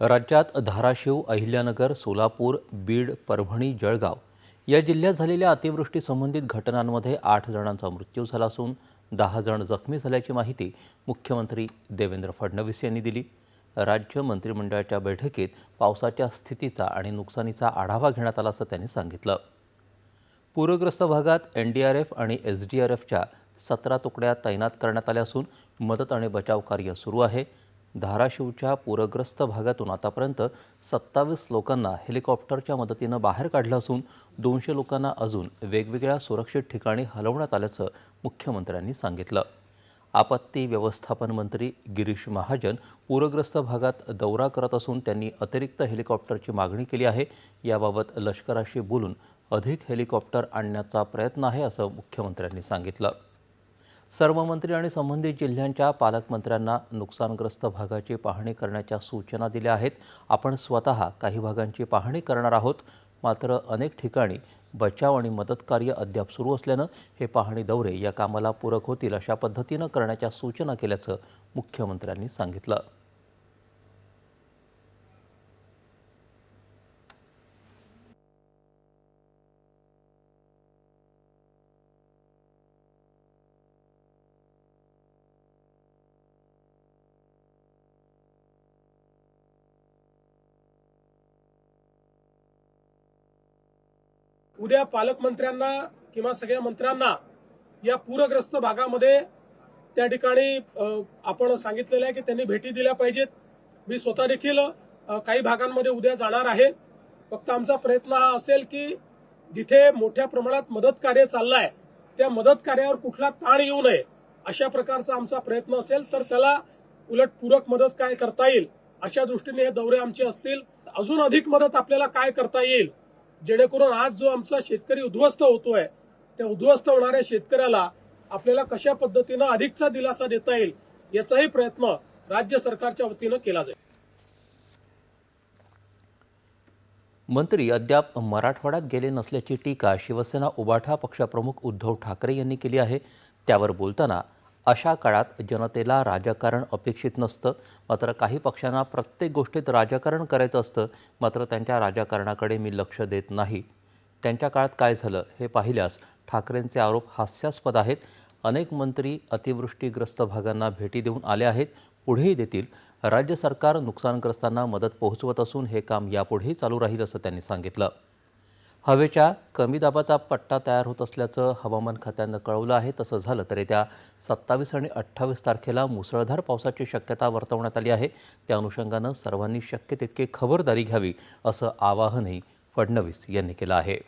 राज्यात धाराशिव अहिल्यानगर सोलापूर बीड परभणी जळगाव या जिल्ह्यात झालेल्या अतिवृष्टीसंबंधित घटनांमध्ये आठ जणांचा मृत्यू झाला असून दहा जण जखमी झाल्याची माहिती मुख्यमंत्री देवेंद्र फडणवीस यांनी दिली. राज्य मंत्रिमंडळाच्या बैठकीत पावसाच्या स्थितीचा आणि नुकसानीचा आढावा घेण्यात आला असं त्यांनी सांगितलं. पूरग्रस्त भागात एन डी आर एफ आणि एस डी आर एफच्या सतरा तुकड्या तैनात करण्यात आल्या असून मदत आणि बचाव कार्य सुरू आहे. धाराशिवच्या पूरग्रस्त भागातून आतापर्यंत सत्तावीस लोकांना हेलिकॉप्टरच्या मदतीनं बाहेर काढलं असून दोनशे लोकांना अजून वेगवेगळ्या सुरक्षित ठिकाणी हलवण्यात आल्याचं मुख्यमंत्र्यांनी सांगितलं. आपत्ती व्यवस्थापन मंत्री गिरीश महाजन पूरग्रस्त भागात दौरा करत असून त्यांनी अतिरिक्त हेलिकॉप्टरची मागणी केली आहे. याबाबत लष्कराशी बोलून अधिक हेलिकॉप्टर आणण्याचा प्रयत्न आहे असं मुख्यमंत्र्यांनी सांगितलं. सर्व मंत्री आणि संबंधित जिल्ह्यांच्या पालकमंत्र्यांना नुकसानग्रस्त भागाची पाहणी करण्याच्या सूचना दिल्या आहेत. आपण स्वतः काही भागांची पाहणी करणार आहोत. मात्र अनेक ठिकाणी बचाव आणि मदत कार्य अद्याप सुरू असल्यानं हे पाहणी दौरे या कामाला पूरक होतील अशा पद्धतीनं करण्याच्या सूचना केल्याचं मुख्यमंत्र्यांनी सांगितलं. उद्या पालकमंत्र्यांना किंवा सगळ्या मंत्र्यांना या पूरग्रस्त भागामध्ये त्या ठिकाणी आपण सांगितलेलं आहे की त्यांनी भेटी दिल्या पाहिजेत. मी स्वतः देखील काही भागांमध्ये उद्या जाणार आहे. फक्त आमचा प्रयत्न हा असेल की जिथे मोठ्या प्रमाणात मदत कार्य चाललंय त्या मदत कार्यावर कुठला ताण येऊ नये अशा प्रकारचा आमचा प्रयत्न असेल तर त्याला उलट पूरक मदत काय करता येईल अशा दृष्टीने हे दौरे आमचे असतील. अजून अधिक मदत आपल्याला काय करता येईल जेणेकरून आज जो आमचा शेतकरी उद्ध्वस्त होतोय त्या उद्ध्वस्त होणाऱ्या शेतकऱ्याला आपल्याला कशा पद्धतीनं अधिकचा दिलासा देता येईल याचाही प्रयत्न राज्य सरकारच्या वतीनं केला जाईल. मंत्री अद्याप मराठवाड्यात गेले नसल्याची टीका शिवसेना उबाठा पक्षप्रमुख उद्धव ठाकरे यांनी केली आहे. त्यावर बोलताना अशा काळात जनतेला राजकारण अपेक्षित नसतं. मात्र काही पक्षांना प्रत्येक गोष्टीत राजकारण करायचं असतं. मात्र त्यांच्या राजकारणाकडे मी लक्ष देत नाही. त्यांच्या काळात काय झालं हे पाहिल्यास ठाकरेंचे आरोप हास्यास्पद आहेत. अनेक मंत्री अतिवृष्टीग्रस्त भागांना भेटी देऊन आले आहेत. पुढेही देतील. राज्य सरकार नुकसानग्रस्तांना मदत पोहोचवत असून हे काम यापुढेही चालू राहील असं त्यांनी सांगितलं. हवेच्या कमी दाबाचा पट्टा तयार होत असल्याचं हवामान खात्यानं कळवलं आहे. तसं झालं तर येत्या सत्तावीस आणि अठ्ठावीस तारखेला मुसळधार पावसाची शक्यता वर्तवण्यात आली आहे. त्या अनुषंगानं सर्वांनी शक्य तितकी खबरदारी घ्यावी असं आवाहनही फडणवीस यांनी केलं आहे.